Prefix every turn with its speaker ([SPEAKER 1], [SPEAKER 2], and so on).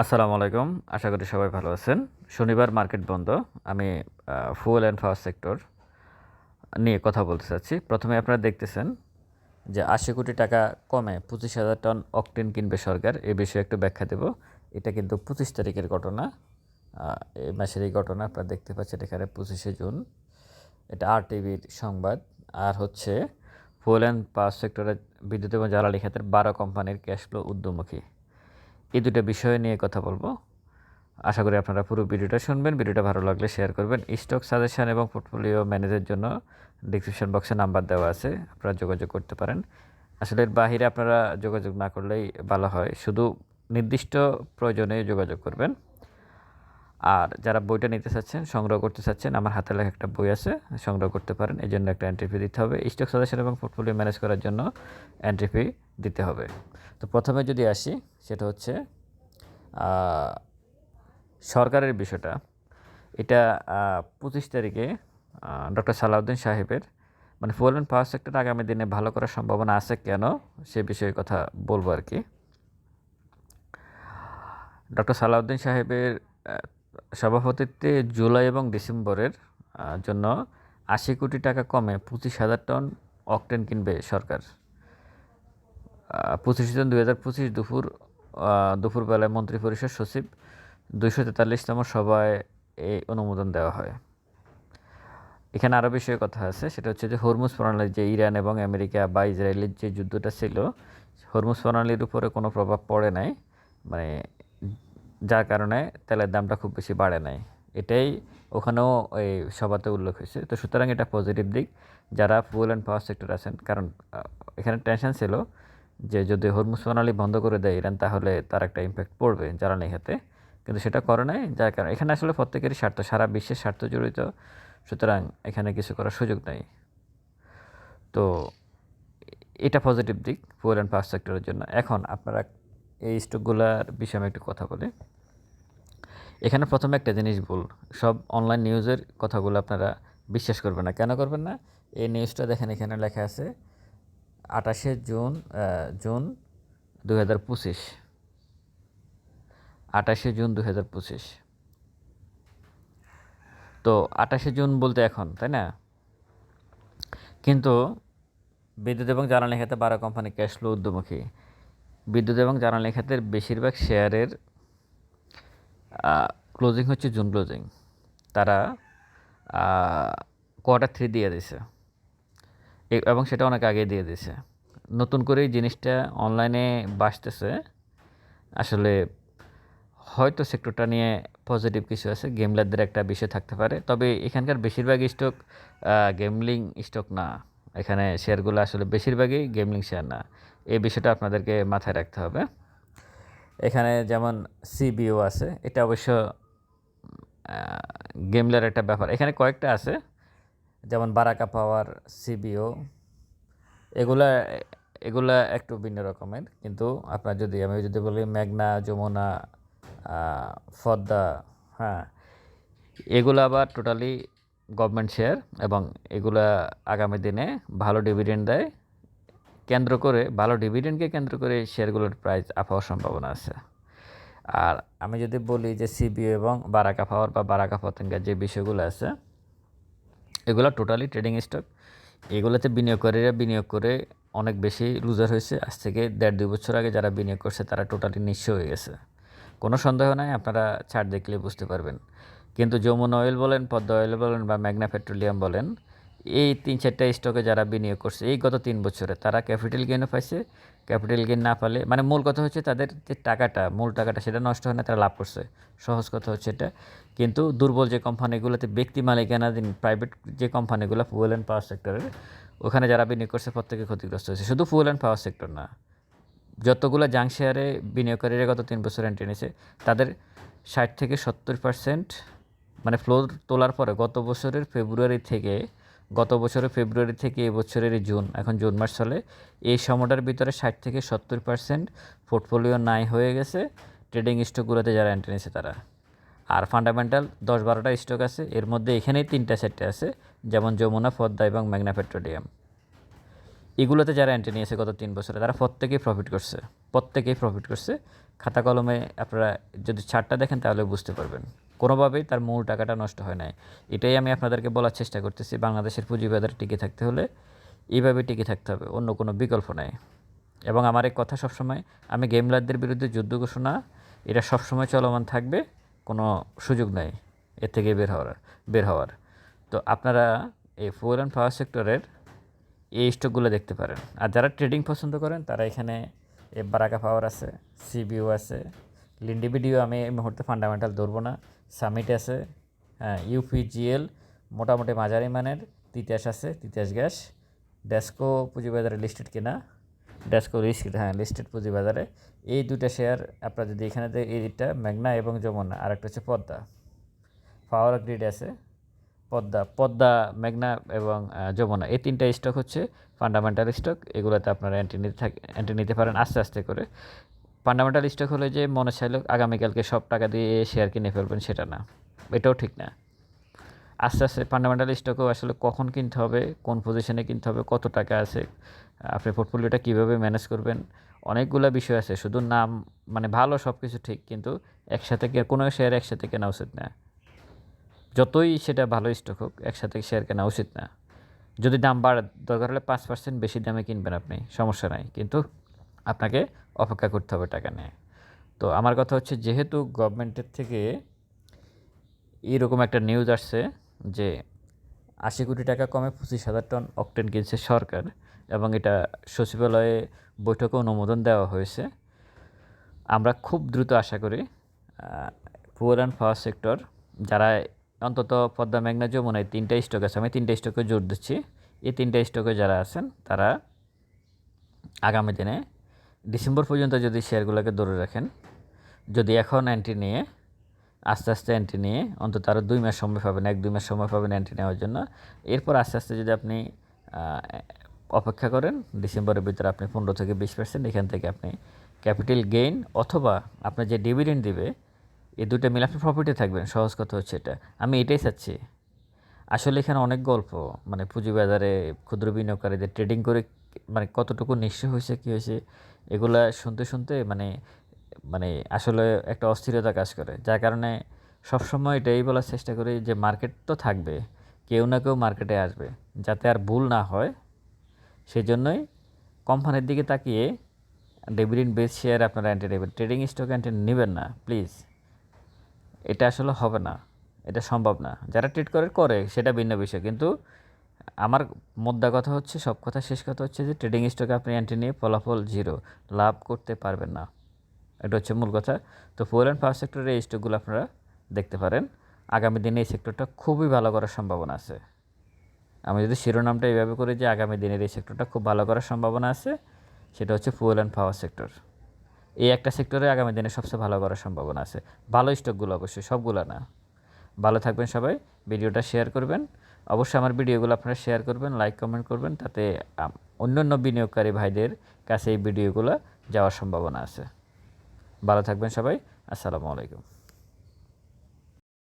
[SPEAKER 1] আসসালামু আলাইকুম। আশা করি সবাই ভালো আছেন। শনিবার মার্কেট বন্ধ। আমি ফুয়েল অ্যান্ড পাওয়ার সেক্টর নিয়ে কথা বলতে চাচ্ছি। প্রথমে আপনারা দেখতেছেন যে আশি কোটি টাকা কমে পঁচিশ হাজার টন অকটেন কিনবে সরকার। এ বিষয়ে একটু ব্যাখ্যা দেব। এটা কিন্তু পঁচিশ তারিখের ঘটনা। এই মাসের এই ঘটনা আপনারা দেখতে পাচ্ছেন এখানে পঁচিশে জুন। এটা আর টিভির সংবাদ। আর হচ্ছে ফুয়েল অ্যান্ড পাওয়ার সেক্টরের বিদ্যুৎ এবং জ্বালানি খাতের বারো কোম্পানির ক্যাশ ফ্লো উদ্যমুখী এই দুটো বিষয় নিয়ে কথা বলব। আশা করি আপনারা পুরো ভিডিওটা শুনবেন, ভিডিওটা ভালো লাগলে শেয়ার করবেন। স্টক সাজেশন এবং পোর্টফোলিও ম্যানেজের জন্য ডিসক্রিপশন বক্সে নাম্বার দেওয়া আছে, আপনারা যোগাযোগ করতে পারেন। আসলে বাহিরে আপনারা যোগাযোগ না করলেই ভালো হয়। শুধু নির্দিষ্ট প্রয়োজনে যোগাযোগ করবেন। আর যারা বইটা নিতে চাচ্ছেন, সংগ্রহ করতে চাচ্ছেন, আমার হাতে লেখা একটা বই আছে, সংগ্রহ করতে পারেন। এই জন্য একটা এন্ট্রি ফি দিতে হবে। স্টক সাজেশন এবং পোর্টফোলিও ম্যানেজ করার জন্য এন্ট্রি ফি দিতে হবে। তো প্রথমে যদি আসি, সেটা হচ্ছে সরকারের বিষয়টা। এটা পঁচিশ তারিখে ডক্টর সালাউদ্দিন সাহেবের মানে ফুয়েল অ্যান্ড পাওয়ার সেক্টর আগামী দিনে ভালো করার সম্ভাবনা আছে কেন, সে বিষয়ে কথা বলব আর কি। ডক্টর সালাউদ্দিন সাহেবের সভাপতিত্বে জুলাই এবং ডিসেম্বরের জন্য আশি কোটি টাকা কমে পঁচিশ হাজার টন অকটেন কিনবে সরকার। পঁচিশ জন দুই হাজার পঁচিশ দুপুর দুপুরবেলায় মন্ত্রিপরিষদ সচিব দুইশো তেতাল্লিশতম সভায় এই অনুমোদন দেওয়া হয়। এখানে আরও বিষয়ে কথা আছে, সেটা হচ্ছে যে হরমুজ প্রণালীর যে ইরান এবং আমেরিকা বা ইসরায়েলের যে যুদ্ধটা ছিল, হরমুজ প্রণালীর উপরে কোনো প্রভাব পড়ে নাই। মানে যার কারণে তেলের দামটা খুব বেশি বাড়ে নাই। এটাই ওখানেও এই সভাতে উল্লেখ হয়েছে। তো সুতরাং এটা পজিটিভ দিক। যারা ফুয়েল অ্যান্ড পাওয়ার সেক্টর আছেন, কারণ এখানে টেনশন ছিল যে যদি হরমুজ বন্ধ করে দেয় ইরান, তাহলে তার একটা ইম্প্যাক্ট পড়বে জ্বালানি হাতে। কিন্তু সেটা করে নাই, যার কারণে এখানে আসলে প্রত্যেকেরই স্বার্থ, সারা বিশ্বের স্বার্থ জড়িত। সুতরাং এখানে কিছু করার সুযোগ নেই। তো এটা পজিটিভ দিক ফুয়েল অ্যান্ড পাওয়ার সেক্টরের জন্য। এখন আপনারা এই স্টকগুলোর বিষয়ে আমি একটু কথা বলি। এখানে প্রথমে একটা জিনিস ভুল। সব অনলাইন নিউজের কথাগুলো আপনারা বিশ্বাস করবেন না। কেন করবেন না? এই নিউজটা দেখেন, এখানে লেখা আছে, আঠাশে জুন জুন দু হাজার পঁচিশ। আঠাশে জুন দু হাজার পঁচিশ। তো আঠাশে জুন বলতে এখন, তাই না? কিন্তু বিদ্যুৎ এবং জ্বালানি খাতে বারো কোম্পানি ক্যাশ ফ্লো উদ্যমুখী বিদ্যুৎ এবং জ্বালানি খাতের বেশিরভাগ শেয়ারের ক্লোজিং হচ্ছে জুন ক্লোজিং তারা কোয়ার্টার থ্রি দিয়ে দিছে। এবং সেটা অনেক আগে দিয়ে দিছে। নতুন করে জিনিসটা অনলাইনে বাসতেছে। আসলে হয়তো সেক্টরটা নিয়ে পজিটিভ কিছু আছে গেমলারদের একটা বিষয় থাকতে পারে। তবে এখানকার বেশিরভাগ স্টক গেমলিং স্টক না। এখানে শেয়ারগুলো আসলে বেশিরভাগই গেমলিং শেয়ার না। এই বিষয়টা আপনাদেরকে মাথায় রাখতে হবে। এখানে যেমন সিবিও আছে, এটা অবশ্য গেমলার একটা ব্যাপার। এখানে কয়েকটা আছে, যেমন বারাকা পাওয়ার, সিবিও। এগুলা এগুলা একটু ভিন্ন রকমের, কিন্তু আপনার যদি, আমি যদি বলি মেঘনা যমুনা ফদ্দা হ্যাঁ এগুলো আবার টোটালি গভর্নমেন্ট শেয়ার এবং এগুলা আগামী দিনে ভালো ডিভিডেন্ড দেয়। কেন্দ্র করে, ভালো ডিভিডেন্ডকে কেন্দ্র করে শেয়ারগুলোর প্রাইস আপ হওয়ার সম্ভাবনা আছে। আর আমি যদি বলি যে সিবিও এবং বারাকা পাওয়ার বা বারাকা পতঙ্গের যে বিষয়গুলো আছে, এগুলো টোটালি ট্রেডিং স্টক এগুলোতে বিনিয়োগকারীরা বিনিয়োগ করে অনেক বেশি লুজার হয়েছে। আজ থেকে দেড় দুই বছর আগে যারা বিনিয়োগ করছে, তারা টোটালি নিঃস্ব হয়ে গেছে। কোনো সন্দেহ নাই, আপনারা ছাড় দেখলে বুঝতে পারবেন। কিন্তু যমুনা অয়েল বলেন, পদ্মা অয়েল বলেন বা ম্যাগনা পেট্রোলিয়াম বলেন এই তিন চারটা স্টকে যারা বিনিয়োগ করছে, এই গত তিন বছরে তারা ক্যাপিটাল গেইনও পাইছে। ক্যাপিটাল গেইন না পালে মানে মূল কথা হচ্ছে তাদের যে টাকাটা, মূল টাকাটা সেটা নষ্ট হয় না, তারা লাভ করছে। সহজ কথা হচ্ছে এটা। কিন্তু দুর্বল যে কোম্পানিগুলোতে ব্যক্তি মালিকানাধীন প্রাইভেট যে কোম্পানিগুলো ফুয়েল অ্যান্ড পাওয়ার সেক্টরের ওখানে যারা বিনিয়োগ করছে প্রত্যেকে ক্ষতিগ্রস্ত হয়েছে। শুধু ফুয়েল অ্যান্ড পাওয়ার সেক্টর না, যতগুলো জাং শেয়ারে বিনিয়োগকারীরা গত তিন বছর এন্ট্রি নিয়েছে, তাদের ষাট থেকে সত্তর পার্সেন্ট মানে ফ্লোর তোলার পরে গত বছরের ফেব্রুয়ারি থেকে গত বছরের ফেব্রুয়ারি থেকে এই বছরের এই জুন, এখন জুন মাস চলে। এই সময়টার ভিতরে ষাট থেকে সত্তর পার্সেন্ট পোর্টফোলিও নাই হয়ে গেছে, ট্রেডিং স্টকগুলোতে যারা এন্ট্রি নিয়েছে তারা। আর ফান্ডামেন্টাল দশ বারোটা স্টক আছে, এর মধ্যে এখানেই তিনটা চারটে আছে, যেমন যমুনা, পদ্মা এবং ম্যাগনা পেট্রোলিয়াম। এগুলোতে যারা এন্ট্রি নিয়েছে গত তিন বছরে, তারা প্রত্যেকেই প্রফিট করছে, প্রত্যেকেই প্রফিট করছে। খাতা কলমে আপনারা যদি ছাড়টা দেখেন তাহলে বুঝতে পারবেন। কোনোভাবেই তার মূল টাকাটা নষ্ট হয় নাই। এটাই আমি আপনাদেরকে বলার চেষ্টা করতেছি, বাংলাদেশের পুঁজিবাজারে টিকে থাকতে হলে এইভাবে টিকে থাকতে হবে, অন্য কোনো বিকল্প নাই। এবং আমার এই কথা সবসময়, আমি গেমলারদের বিরুদ্ধে যুদ্ধ ঘোষণা, এটা সবসময় চলমান থাকবে, কোনো সুযোগ নাই এর থেকে বের হওয়ার বের হওয়ার। তো আপনারা এই ফুয়েল অ্যান্ড পাওয়ার সেক্টরের এই স্টকগুলো দেখতে পারেন। আর যারা ট্রেডিং পছন্দ করেন, তারা এখানে এ বারাকা পাওয়ার আছে, সিবিও আছে লিন্ডিবিডিও আমি এই মুহূর্তে ফান্ডামেন্টাল ধরবো না। সামিট আছে হ্যাঁ ইউপিজিএল, মোটামুটি মাঝারি মানের তিতাস আছে তিতাস গ্যাস, ডেস্কো পুঁজিবাজারে লিস্টেড কিনা, ডেস্কো লিস্টেড হ্যাঁ লিস্টেড পুঁজিবাজারে। এই দুটা শেয়ার আপনার যদি এখানে এইটা মেঘনা এবং যমুনা আর একটা হচ্ছে পদ্মা। পাওয়ার গ্রিড আছে, পদ্মা পদ্মা, মেঘনা এবং যমুনা, এই তিনটা স্টক হচ্ছে ফান্ডামেন্টাল স্টক এগুলোতে আপনারা এন্ট্রি নিতে থাক এন্ট্রি নিতে পারেন আস্তে আস্তে করে। ফান্ডামেন্টাল স্টক হলে যে মনে চাইলে আগামীকালকে সব টাকা দিয়ে শেয়ার কিনে ফেলবেন, সেটা না। এটাও ঠিক না। আস্তে আস্তে ফান্ডামেন্টাল স্টকও আসলে কখন কিনতে হবে, কোন পজিশনে কিনতে হবে, কত টাকা আছে, আপনি পোর্টফোলিওটা কীভাবে ম্যানেজ করবেন, অনেকগুলো বিষয় আছে। শুধু নাম মানে ভালো সব কিছু ঠিক, কিন্তু একসাথে কোনো শেয়ার একসাথে কেনা উচিত না। যতই সেটা ভালো স্টক হোক, একসাথে শেয়ার কেনা উচিত না। যদি দাম বাড়ে দরকার হলে পাঁচ পার্সেন্ট বেশি দামে কিনবেন আপনি, সমস্যা নাই। কিন্তু আপনাকে অপেক্ষা করতে হবে টাকা নিয়ে। তো আমার কথা হচ্ছে যেহেতু গভর্নমেন্টের থেকে এইরকম একটা নিউজ আসছে যে আশি কোটি টাকা কমে পঁচিশ হাজার টন অকটেন কিনছে সরকার এবং এটা সচিবালয়ে বৈঠকে অনুমোদন দেওয়া হয়েছে, আমরা খুব দ্রুত আশা করি পুয়ার অ্যান্ড পাওয়ার সেক্টর, যারা অন্তত পদ্মা, মেঘনা যমুনায় তিনটা স্টক আছে, আমি তিনটা স্টকে জোর দিচ্ছি, এই তিনটা স্টকে যারা আছেন তারা আগামী দিনে ডিসেম্বর পর্যন্ত যদি শেয়ারগুলোকে ধরে রাখেন, যদি এখন এন্ট্রি নিয়ে, আস্তে আস্তে এন্ট্রি নিয়ে, অন্তত আরও দুই মাস সময় পাবেন, এক, দুই মাস সময় পাবেন এন্ট্রি নেওয়ার জন্য, এরপর আস্তে আস্তে যদি আপনি অপেক্ষা করেন, ডিসেম্বরের ভিতরে আপনি পনেরো থেকে বিশ পার্সেন্ট এখান থেকে আপনি ক্যাপিটাল গেইন অথবা আপনার যে ডিভিডেন্ড দিবে, এই দুটো মিলে আপনি প্রফিটে থাকবেন। সহজ কথা হচ্ছে এটা। আমি এটাই চাচ্ছি। আসলে এখানে অনেক গল্প মানে পুঁজিবাজারে ক্ষুদ্র বিনিয়োগকারীদের ট্রেডিং করে মানে কতটুকু নিঃস্ব হয়েছে, কী হয়েছে এগুলা শুনতে শুনতে মানে মানে আসলে একটা অস্থিরতা কাজ করে। যার কারণে সবসময় এটাই বলার চেষ্টা করি যে মার্কেট তো থাকবে, কেউ না কেউ মার্কেটে আসবে। যাতে আর ভুল না হয় সেই জন্যই কোম্পানির দিকে তাকিয়ে ডেবিডিন বেস শেয়ার আপনারা এন্ট্রি নেবেন। ট্রেডিং স্টক এন্ট্রি নেবেন না প্লিজ এটা আসলে হবে না, এটা সম্ভব না। যারা ট্রিট করে করে, সেটা ভিন্ন বিষয়। কিন্তু আমার মোদ্দা কথা হচ্ছে, সব কথা শেষ কথা হচ্ছে যে ট্রেডিং স্টকে আপনি এন্ট্রি নিয়ে ফলাফল জিরো লাভ করতে পারবেন না। এটা হচ্ছে মূল কথা। তো ফুয়েল অ্যান্ড পাওয়ার সেক্টরের এই স্টকগুলো আপনারা দেখতে পারেন। আগামী দিনে এই সেক্টরটা খুবই ভালো করার সম্ভাবনা আছে। আমি যদি শিরোনামটা এইভাবে করি যে আগামী দিনের এই সেক্টরটা খুব ভালো করার সম্ভাবনা আছে, সেটা হচ্ছে ফুয়েল অ্যান্ড পাওয়ার সেক্টর এই একটা সেক্টরে আগামী দিনে সবচেয়ে ভালো করার সম্ভাবনা আছে। ভালো স্টকগুলো অবশ্যই, সবগুলো না। ভালো থাকবেন সবাই, ভিডিওটা শেয়ার করবেন। অবশ্যই আমার ভিডিওগুলো আপনারা শেয়ার করবেন লাইক কমেন্ট করবেন, তাতে অন্য অন্যান্য বিনিয়োগকারী ভাইদের কাছে এই ভিডিওগুলো যাওয়ার সম্ভাবনা আছে। ভালো থাকবেন সবাই, আসসালামু আলাইকুম।